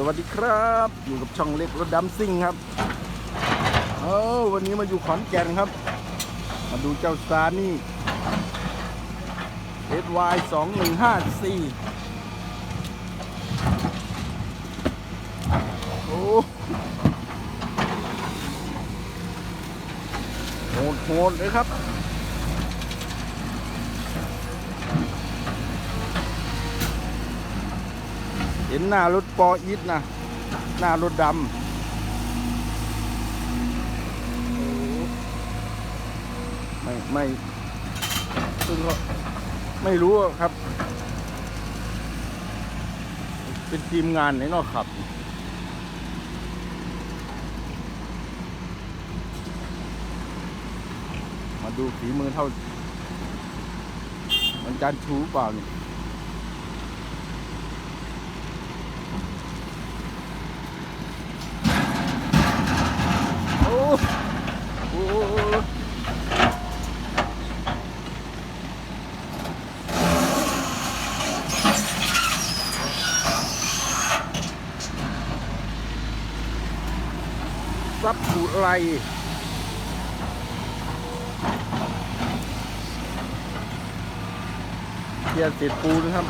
สวัสดีครับ อยู่กับช่องเล็กรถดำซิ่งครับเออวันนี้มาอยู่ขอนแก่นครับ มาดูเจ้าซานี่ SY 2 1 5 4โอ้โหดโหดเลยครับ นหน้ารถปออีทนะ หน้ารถดำไม่ไม่ซึ่งก็ไม่รู้ครับ เป็นทีมงานไหนนอกขับมาดูฝีมือเท่ามันจานชูเปล่าเนี่ย โอ้โห ซับบุไรเคลียร์เสร็จปูนครับ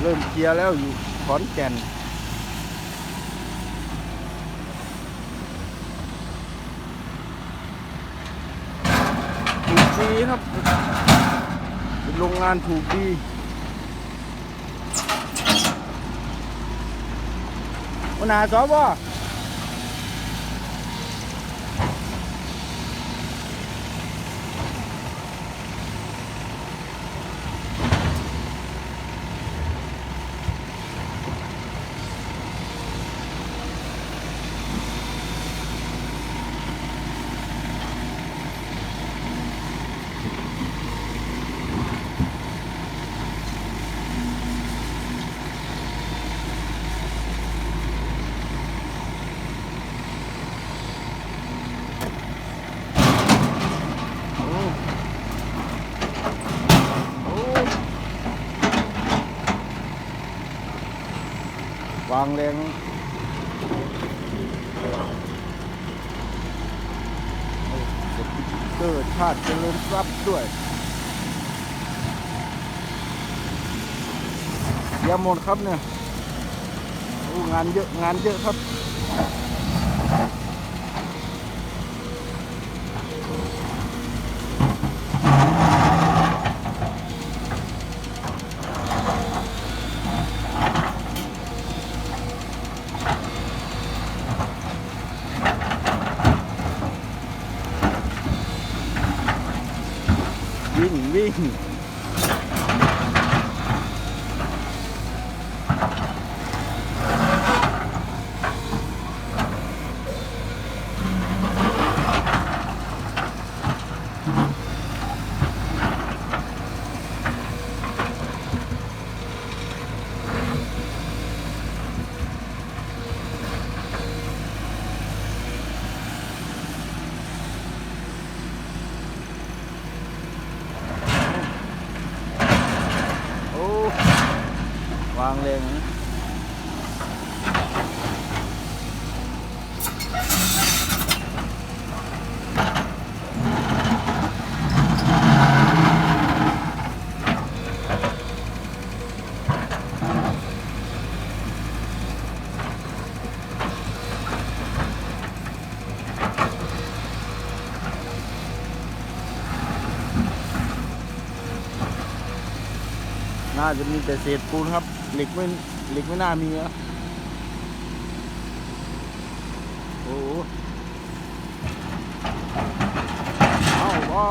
เริ่มเคลียร์แล้วอยู่ขอนแก่น นี้ครับเป็นโรงงานถูกดีวันหาสอบว่าอ้โอ้ วางแรงสติ๊กเกอร์ชาติเจริญทรัพย์ด้วยยาหมดครับเนี่ยงานเยอะงานเยอะครับ วิ่งวิ่งโอ้ วางแรงนะน่าจะมีแต่เศษปูนครับ เหล็กไม่เหล็กไม่น่ามีอะโอ้โหว้าวว้า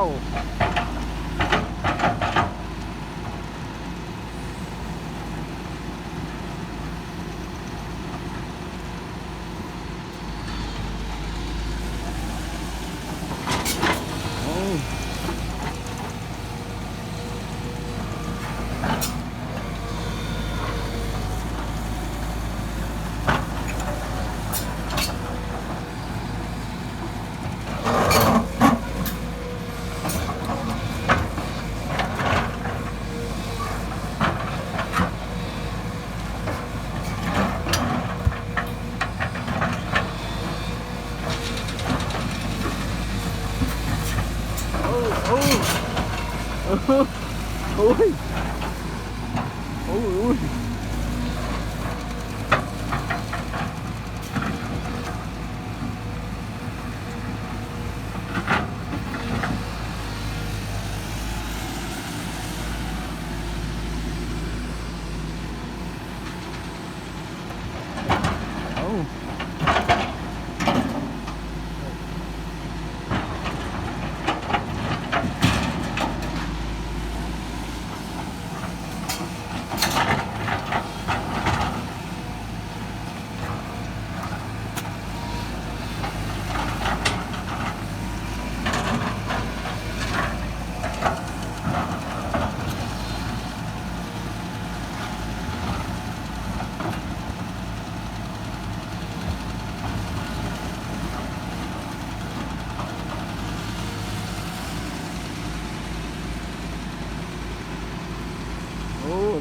おい。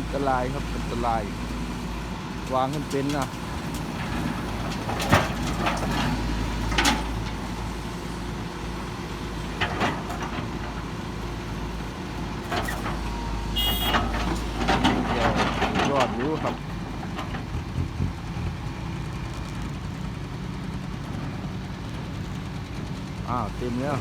อ้อันตรายครับอันตราย วางกันเป็นนะเดี๋ยอดอยู่ครับอ้าวเต็มแล้ว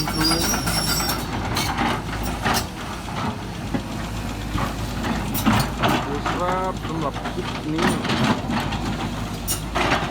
านพื้นครับสำหรับคลิปนี้